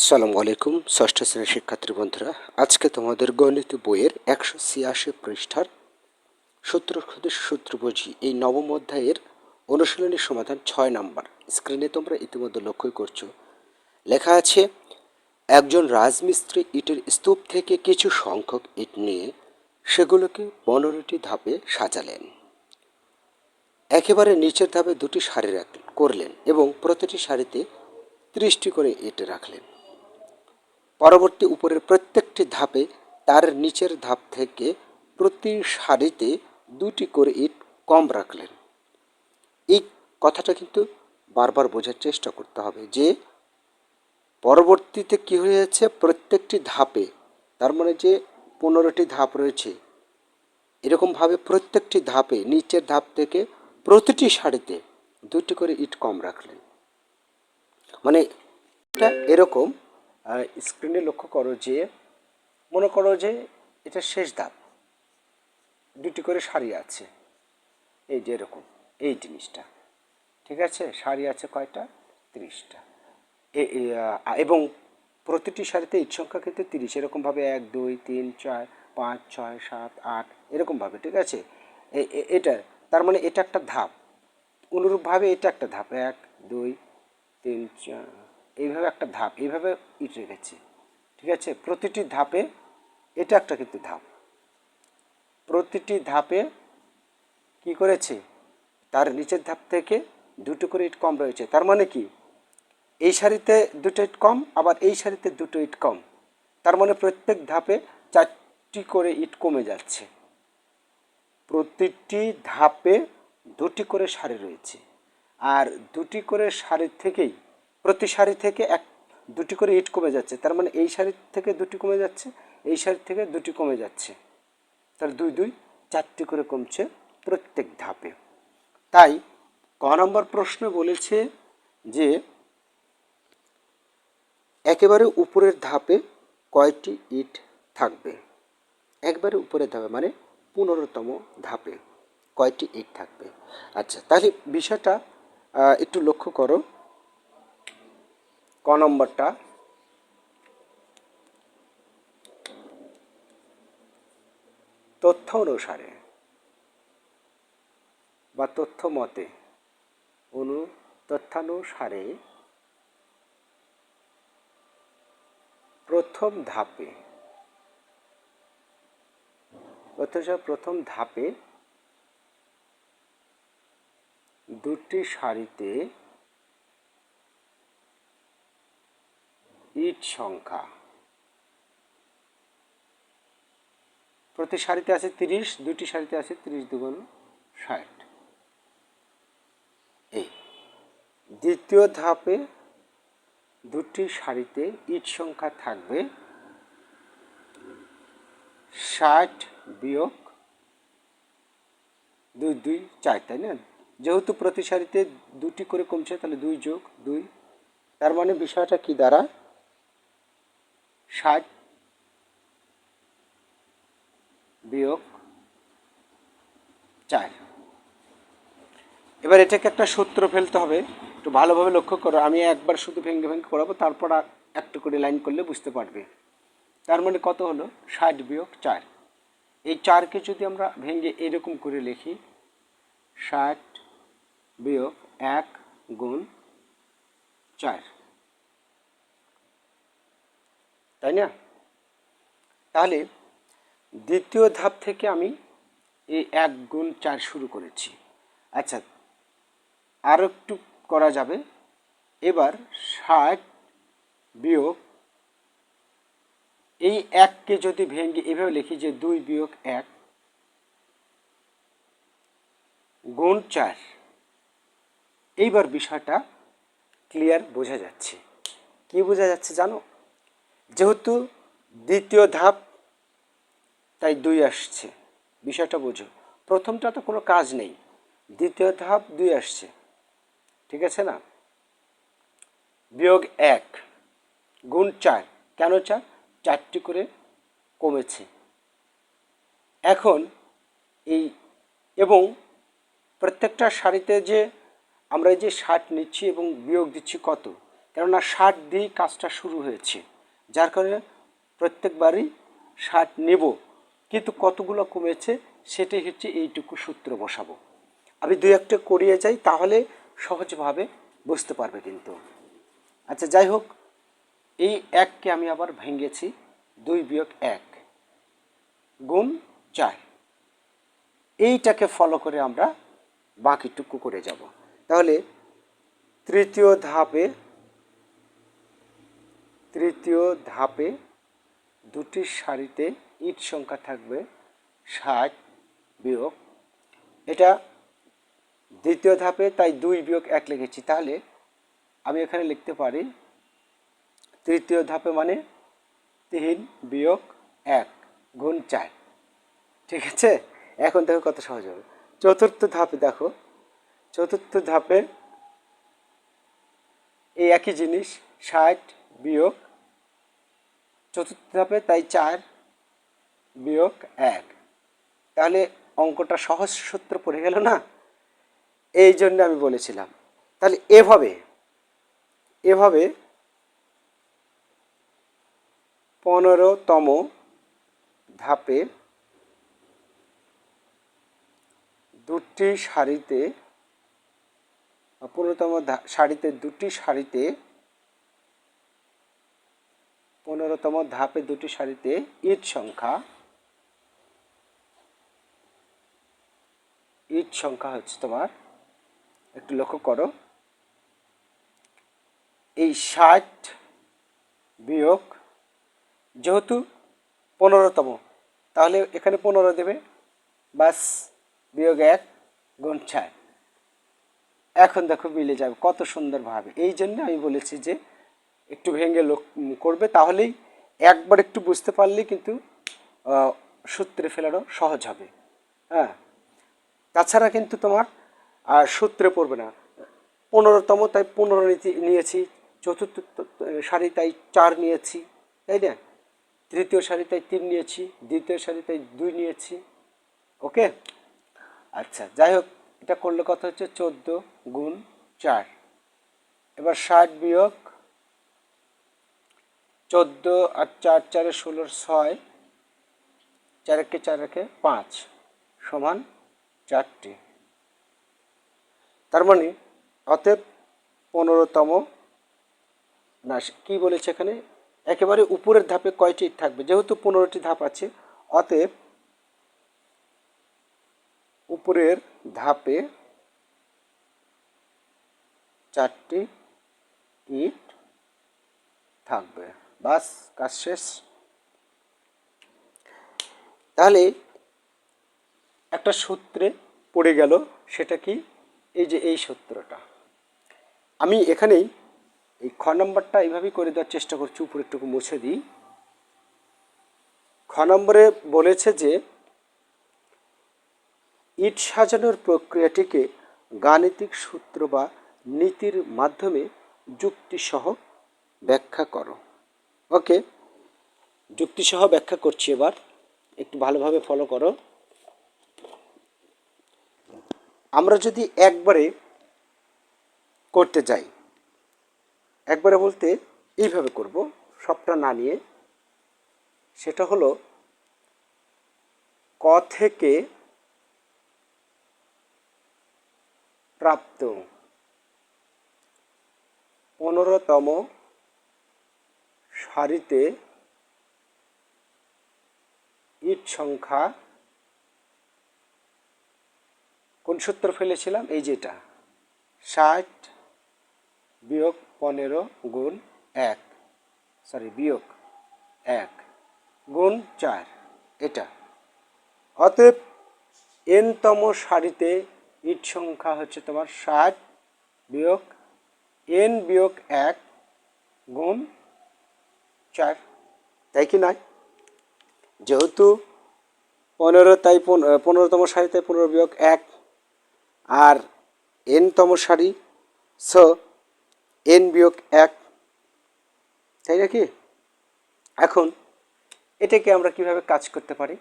আসসালামু আলাইকুম, ষষ্ঠ শ্রেণির শিক্ষার্থী বন্ধুরা। আজকে তোমাদের গণিত বইয়ের একশো ছিয়াশি পৃষ্ঠার সূত্র সূত্র বুঝি। এই নবম অধ্যায়ের অনুশীলনী সমাধান ছয় নাম্বার। স্ক্রিনে তোমরা ইতিমধ্যে লক্ষ্য করছ। লেখা আছে, একজন রাজমিস্ত্রি ইটের স্তূপ থেকে কিছু সংখ্যক ইট নিয়ে সেগুলোকে পনেরোটি ধাপে সাজালেন। একেবারে নিচের ধাপে দুটি সারি রাখলেন, করলেন এবং প্রতিটি সারিতে ত্রিশটি করে ইট রাখলেন। পরবর্তী উপরের প্রত্যেকটি ধাপে তার নিচের ধাপ থেকে প্রতি সারিতে দুটি করে ইট কম রাখলেন। এই কথাটা কিন্তু বারবার বোঝার চেষ্টা করতে হবে যে পরবর্তীতে কী হয়েছে? প্রত্যেকটি ধাপে, তার মানে যে পনেরোটি ধাপ রয়েছে, এরকমভাবে প্রত্যেকটি ধাপে, নিচের ধাপ থেকে প্রতিটি শাড়িতে দুটি করে ইট কম রাখলেন। মানে এটা এরকম স্ক্রিনে লক্ষ্য করো যে, মনে করো যে এটা শেষ ধাপ দুটি করে শাড়ি আছে। এই যে এরকম, এই জিনিসটা। ঠিক আছে? শাড়ি আছে কয়টা? তিরিশটা। এবং প্রতিটি শাড়িতে ইট সংখ্যা কিন্তু তিরিশ। এরকমভাবে এক, দুই, তিন, চার, পাঁচ, ছয়, সাত, আট, এরকমভাবে, ঠিক আছে? এটা, তার মানে এটা একটা ধাপ। অনুরূপভাবে এটা একটা ধাপ। এক, দুই, তিন, চার এইভাবে একটা ধাপ, এইভাবে ইট রেখেছি, ঠিক আছে? প্রতিটি ধাপে, এটা একটা কিন্তু ধাপ। প্রতিটি ধাপে কি করেছে? তার নিচের ধাপ থেকে দুটো করে ইট কম রয়েছে। তার মানে কি? এই সারিতে দুটো ইট কম, আবার এই সারিতে দুটো ইট কম। তার মানে প্রত্যেক ধাপে চারটি করে ইট কমে যাচ্ছে। প্রতিটি ধাপে দুটি করে সারি রয়েছে। আর দুটি করে সারির থেকেই প্রতি সারি থেকে এক, দুটি করে ইট কমে যাচ্ছে। তার মানে এই সারির থেকে দুটি কমে যাচ্ছে, এই সারির থেকে দুটি কমে যাচ্ছে। তাহলে দুই দুই, চারটি করে কমছে প্রত্যেক ধাপে। তাই ক নম্বর প্রশ্ন বলেছে যে একেবারে উপরের ধাপে কয়টি ইট থাকবে? একবারে উপরের ধাপে মানে পনেরোতম ধাপে কয়টি ইট থাকবে? আচ্ছা তাহলে বিষয়টা একটু লক্ষ্য করো। ক নম্বরটা? তথ্য অনুসারে বা তথ্য মতে অনু, তথ্যানুসারে প্রথম ধাপে, অথচ প্রথম ধাপে দুটি সারিতে ইট সংখ্যা। প্রতি সারিতে আছে তিরিশ দুটি সারিতে আছে তিরিশ দুগুণ ষাট। এই দ্বিতীয় ধাপে দুটি সারিতে ইট সংখ্যা থাকবে। ষাট বিয়োগ দুই দুই, চার, তাই না? যেহেতু প্রতি সারিতে দুটি করে কমছে, তাহলে দুই যোগ দুই। তার মানে বিষয়টা কি দ্বারা ষাট বিয়োগ চার। এবার এটাকে একটা সূত্র ফেলতে হবে, একটু ভালোভাবে লক্ষ্য করো, আমি একবার শুধু ভেঙ্গে ভেঙ্গে করাবো, তারপর একটু করে লাইন করলে বুঝতে পারবে। তার মানে কত হলো? ষাট বিয়োগ চার। এই চারকে যদি আমরা ভেঙে এরকম করে লিখি, ষাট বিয়োগ এক গুণ চার। তাই না? তাহলে দ্বিতীয় ধাপ থেকে আমি এই এক গুণ চার শুরু করেছি। আচ্ছা আরও একটু করা যাবে। এবার ষাট বিয়োগ এই এককে যদি ভেঙে এভাবে লিখি যে দুই বিয়োগ এক গুণ চার, এইবার বিষয়টা ক্লিয়ার বোঝা যাচ্ছে। কি বোঝা যাচ্ছে জানো? যেহেতু দ্বিতীয় ধাপ, তাই দুই আসছে। বিষয়টা বোঝো। প্রথমটা তো কোনো কাজ নেই। দ্বিতীয় ধাপ দুই আসছে। ঠিক আছে না? বিয়োগ এক, গুণ চার। কেন চার? চারটি করে কমেছে। এখন এই এবং প্রত্যেকটা শাড়িতে যে আমরা যে ষাট নিচ্ছি এবং বিয়োগ দিচ্ছি কত? কেননা ষাট দিয়েই কাজটা শুরু হয়েছে। যার কারণে প্রত্যেকবারই ষাট নেব। কিন্তু কতগুলো কমেছে সেটাই হচ্ছে এইটুকু সূত্র বসাবো। আমি দু একটা করিয়ে যাই, তাহলে সহজভাবে বুঝতে পারবে কিন্তু। আচ্ছা যাই হোক, এই এককে আমি আবার ভেঙেছি, দুই বিয়োগ এক গুণ চার। এইটাকে ফলো করে আমরা বাকিটুকু করে যাব। তাহলে তৃতীয় ধাপে তৃতীয় ধাপে দুটি সারিতে ইট সংখ্যা থাকবে ষাট বিয়োগ। এটা দ্বিতীয় ধাপে, তাই দুই বিয়োগ এক লিখেছি। তাহলে আমি এখানে লিখতে পারি তৃতীয় ধাপে মানে তিন বিয়োগ এক গুণ চার। ঠিক আছে? এখন দেখো কত সহজ হবে। চতুর্থ ধাপে দেখো, চতুর্থ ধাপে এই একই জিনিস, ষাট বিয়োগ চতুর্থ ধাপে তাই চার বিয়োগ এক। তাহলে অঙ্কটা সহজ সূত্র পড়ে গেল না? এই জন্য আমি বলেছিলাম। তাহলে এভাবে এভাবে পনেরোতম ধাপে দুটি বা পনেরোতম সারিতে দুটি সারিতে পনেরোতম ধাপে দুটি সারিতে ইট সংখ্যা। ইট সংখ্যা হচ্ছে তোমার, একটু লক্ষ্য করো। এই ষাট বিয়োগ যেহেতু পনেরোতম, তাহলে এখানে পনেরো দেবে, বাস বিয়োগ এক গুণ চার। এখন দেখো মিলে যাবে, কত সুন্দরভাবে। এই জন্য আমি বলেছি যে একটু ভেঙে লোক করবে, তাহলেই একবার একটু বুঝতে পারলে কিন্তু সূত্রে ফেলানো সহজ হবে। হ্যাঁ। তাছাড়া কিন্তু তোমার আর সূত্রে পড়বে না। পনেরোতম, তাই পনেরো নিয়েছি চতুর্থ, সারি তাই চার নিয়েছি, তাই না? তৃতীয় সারি তাই তিন নিয়েছি, দ্বিতীয় সারি তাই দুই নিয়েছি, ওকে? আচ্ছা যাই হোক, এটা করলে কথা হচ্ছে? চোদ্দ গুণ চার। এবার ষাট বিয়োগ চোদ্দ আর চার, চারে ষোলোর ছয় চার একে পাঁচ সমান চারটি। তার মানে অতএব পনেরোতম না কি বলেছে এখানে? একেবারে উপরের ধাপে কয়টি থাকবে? যেহেতু পনেরোটি ধাপ আছে, অতএব উপরের ধাপে চারটি ইট থাকবে। বাস, কাজ শেষ। তাহলে একটা সূত্রে পড়ে গেল সেটা কি? এই যে এই সূত্রটা। আমি এখানেই এই খ নম্বরটা এইভাবেই করে দেওয়ার চেষ্টা করছি, উপরেরটুকু মুছে দিই। খ নম্বরে বলেছে যে, ইট সাজানোর প্রক্রিয়াটিকে গাণিতিক সূত্র বা নীতির মাধ্যমে যুক্তিসহ ব্যাখ্যা করো। ওকে যুক্তিসহ ব্যাখ্যা করছি এবার। একটু ভালোভাবে ফলো করো। আমরা যদি একবারে করতে যাই, একবারে বলতে এইভাবে করব, সবটা না নিয়ে। সেটা হলো, ক থেকে প্রাপ্ত পনেরোতম সারিতে ইট সংখ্যা কোন সূত্র ফেলেছিলাম? এই যেটা। ষাট বিয়োগ পনেরো গুণ এক। সরি বিয়োগ এক গুণ চার। এটা। অতএব এনতম সারিতে ইট সংখ্যা হচ্ছে তোমার ষাট বিয়োগ এন বিয়োগ এক গুণ চার, তাই কি নয় যেহেতু পনেরো, তাই পন- পনেরোতম সারি, তাই পনেরো বিয়োগ এক। আর এনতম সারি, স, এন বিয়োগ এক। তাই নাকি? এখন এটাকে আমরা কীভাবে কাজ করতে পারি?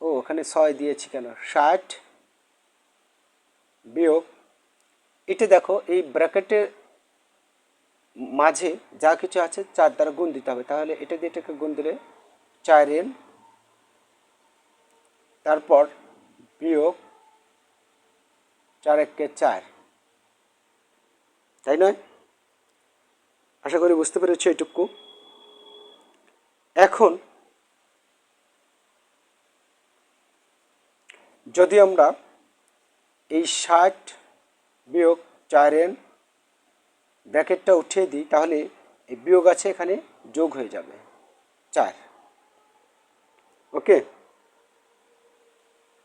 ও, ওখানে ছয় দিয়েছি কেন? ষাট বিয়োগ, এটা দেখো, এই ব্র্যাকেটের মাঝে যা কিছু আছে চার দ্বারা গুণ দিতে হবে। তাহলে এটা দিয়ে এটাকে গুণ দিলে চার এন, তারপর বিয়োগ চার এককে চার। তাই নয়? আশা করি বুঝতে পেরেছি এটুকু। এখন যদি আমরা এই ষাট বিয়োগ চার এন ব্র্যাকেটটা উঠিয়ে দিই, তাহলে এই বিয়োগ আছে এখানে, যোগ হয়ে যাবে। চার। ওকে?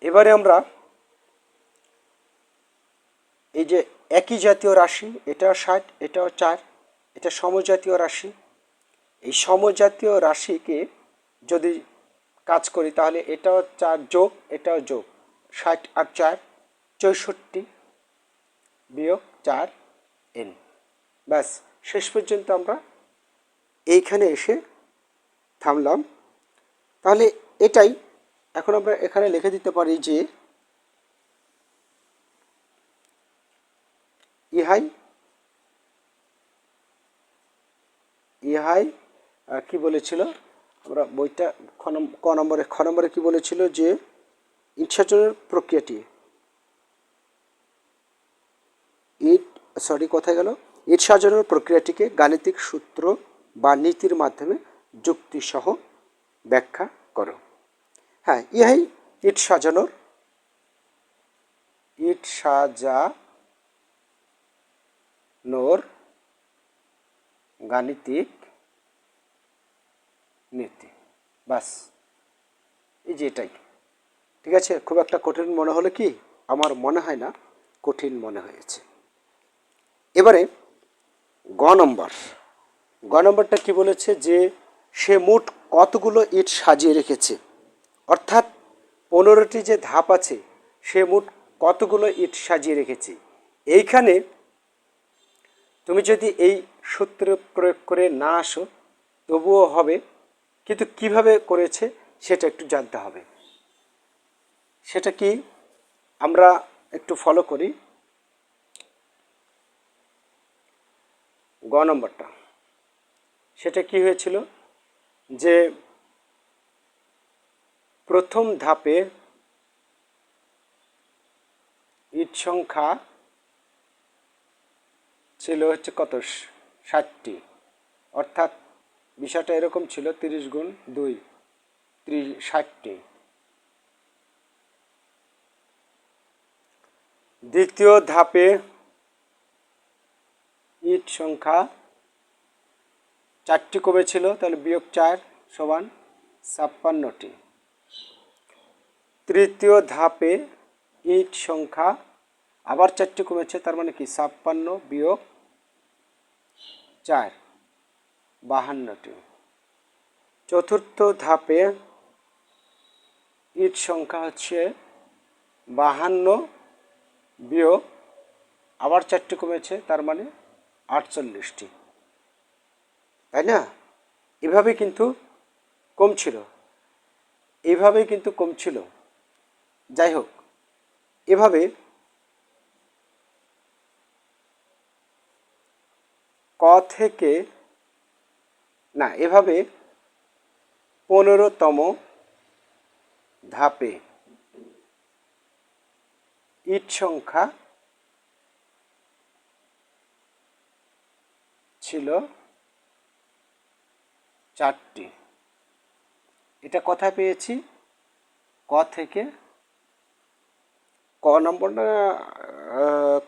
এবারে আমরা এই যে একই জাতীয় রাশি এটাও ষাট, এটাও চার, এটা সমজাতীয় রাশি। এই সমজাতীয় রাশিকে যদি কাজ করি, তাহলে এটাও চার যোগ, এটাও যোগ। ষাট আর চার, চৌষট্টি। বিয়োগ চার, এন। ব্যাস, শেষ পর্যন্ত আমরা এইখানে এসে থামলাম। তাহলে এটাই, এখন আমরা এখানে লিখে দিতে পারি যে ইহাই ইহাই কি বলেছিল? আমরা বইটা ক নম্বরে, খ নম্বরে কি বলেছিল যে ইচ্ছাচনের প্রক্রিয়াটি? ইট সরি কোথায় গেল? ইট সাজানোর প্রক্রিয়াটিকে গাণিতিক সূত্র বা নীতির মাধ্যমে যুক্তিসহ ব্যাখ্যা করো। হ্যাঁ ইহাই ইট সাজানোর ইট সাজানোর গাণিতিক নীতি। বাস, এই যে এটাই। ঠিক আছে? খুব একটা কঠিন মনে হলো কি? আমার মনে হয় না, কঠিন মনে হয়েছে। এবারে গ নম্বর। গ নম্বরটা কি বলেছে যে সে মোট কতগুলো ইট সাজিয়ে রেখেছে? অর্থাৎ পনেরোটি যে ধাপ আছে, সে মোট কতগুলো ইট সাজিয়ে রেখেছে? এইখানে তুমি যদি এই সূত্র প্রয়োগ করে না আসো, তবুও হবে, কিন্তু কীভাবে করেছে সেটা একটু জানতে হবে। সেটা কি আমরা একটু ফলো করি? গ নম্বরটা। সেটা কি হয়েছিল? যে প্রথম ধাপে ইট সংখ্যা ছিল হচ্ছে কত? ষাটটি। অর্থাৎ বিষয়টা এরকম ছিল, তিরিশ গুণ দুই, ত্রিশ, ষাটটি। দ্বিতীয় ধাপে ইট সংখ্যা চারটি কমেছিল তাহলে বিয়োগ চার সমান ছাপ্পান্নটি। তৃতীয় ধাপে ইট সংখ্যা আবার চারটি কমেছে, তার মানে কি? ছাপ্পান্ন বিয়োগ চার, বাহান্নটি। চতুর্থ ধাপে ইট সংখ্যা হচ্ছে বাহান্ন বিয়োগ আবার চারটি কমেছে, তার মানে আটচল্লিশটি। তাই না? এভাবে কিন্তু কমছিল। এভাবে কিন্তু কমছিল। যাই হোক, এভাবে ক থেকে, না, এভাবে পনেরোতম ধাপে ইট সংখ্যা ছিল চারটি। এটা কোথায় পেয়েছি? ক থেকে ক নম্বর না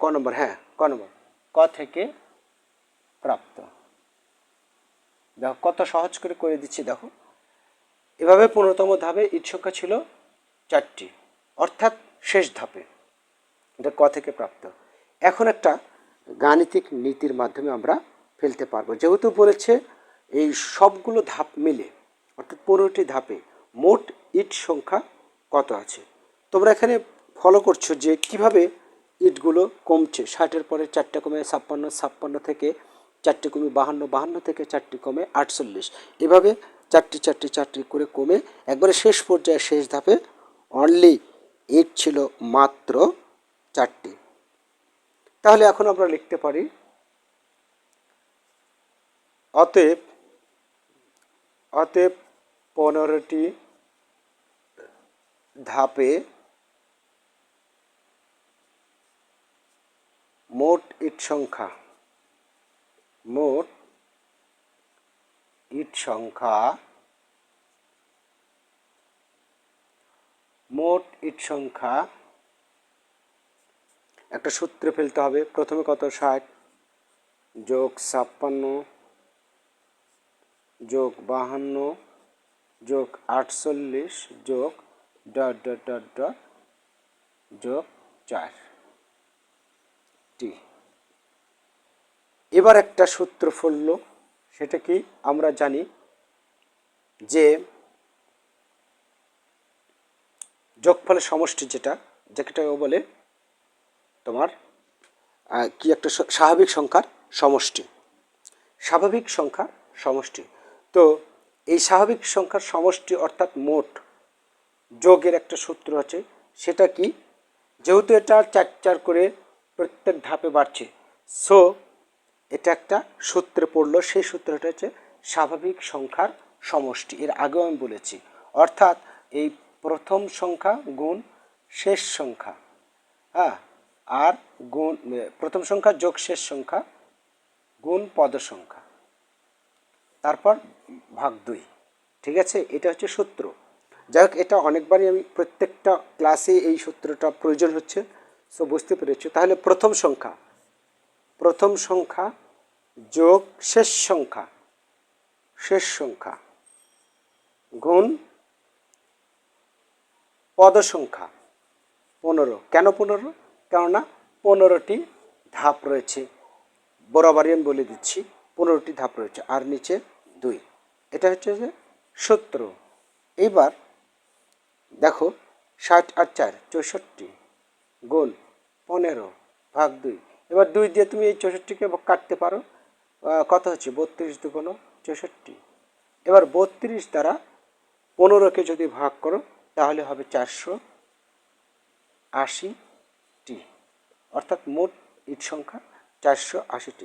ক নম্বর হ্যাঁ ক নম্বর। ক থেকে প্রাপ্ত। দেখো, কত সহজ করে করে দিচ্ছি, দেখো। এভাবে পনেরোতম ধাপে ইট সংখ্যা ছিল চারটি, অর্থাৎ শেষ ধাপে। এটা ক থেকে প্রাপ্ত। এখন একটা গাণিতিক নীতির মাধ্যমে আমরা ফেলতে পারব। যেহেতু বলেছে এই সবগুলো ধাপ মিলে, অর্থাৎ পনেরোটি ধাপে মোট ইট সংখ্যা কত আছে? তোমরা এখানে ফলো করছ যে কীভাবে ইটগুলো কমছে। ষাটের পরে চারটে কমে ছাপ্পান্ন ছাপ্পান্ন থেকে চারটে কমে বাহান্ন বাহান্ন থেকে চারটি কমে আটচল্লিশ। এভাবে চারটি চারটি চারটি করে কমে একবারে শেষ পর্যায়ে, শেষ ধাপে অনলি ইট ছিল মাত্র চারটি। তাহলে এখন আমরা লিখতে পারি অতএব অতএব পনেরোটি ধাপে মোট ইট সংখ্যা, মোট ইট সংখ্যা, মোট ইট সংখ্যা, একটা সূত্রে ফেলতে হবে। প্রথমে কত? ষাট যোগ ছাপ্পান্ন যোগ বাহান্ন, যোগ আটচল্লিশ, যোগ ডট ডট ডট ডট, যোগ চার। টি। এবার একটা সূত্র ফলল, সেটা কি আমরা জানি যে যোগফলের সমষ্টি যেটা যেটাকে বলে তোমার কি একটা স্বাভাবিক সংখ্যার সমষ্টি। স্বাভাবিক সংখ্যার সমষ্টি। তো এই স্বাভাবিক সংখ্যার সমষ্টি অর্থাৎ মোট যোগের একটা সূত্র আছে, সেটা কি? যেহেতু এটা চার চার করে প্রত্যেক ধাপে বাড়ছে সো এটা একটা সূত্রে পড়ল, সেই সূত্রটা হচ্ছে স্বাভাবিক সংখ্যার সমষ্টি, এর আগেও আমি বলেছি। অর্থাৎ এই প্রথম সংখ্যা গুণ শেষ সংখ্যা হ্যাঁ আর গুণ প্রথম সংখ্যা যোগ শেষ সংখ্যা গুণ পদ সংখ্যা। তারপর ভাগ দুই। ঠিক আছে? এটা হচ্ছে সূত্র। যাই হোক, এটা অনেকবারই আমি প্রত্যেকটা ক্লাসে এই সূত্রটা প্রয়োজন হচ্ছে। সো বুঝতে পেরেছ? তাহলে প্রথম সংখ্যা। প্রথম সংখ্যা যোগ শেষ সংখ্যা। শেষ সংখ্যা গুণ পদ সংখ্যা পনেরো। কেন পনেরো? কেননা পনেরোটি ধাপ রয়েছে। বরাবরই আমি বলে দিচ্ছি, পনেরোটি ধাপ রয়েছে। আর নিচে দুই। এটা হচ্ছে যে সূত্র এইবার দেখো ষাট আর চার, চৌষট্টি। গোল পনেরো ভাগ দুই। এবার দুই দিয়ে তুমি এই চৌষট্টিকে কাটতে পারো। কত হচ্ছে? বত্রিশ দুগুণ চৌষট্টি। এবার বত্রিশ দ্বারা পনেরোকে যদি ভাগ করো, তাহলে হবে চারশো আশিটি। অর্থাৎ মোট ইট সংখ্যা চারশো আশিটি।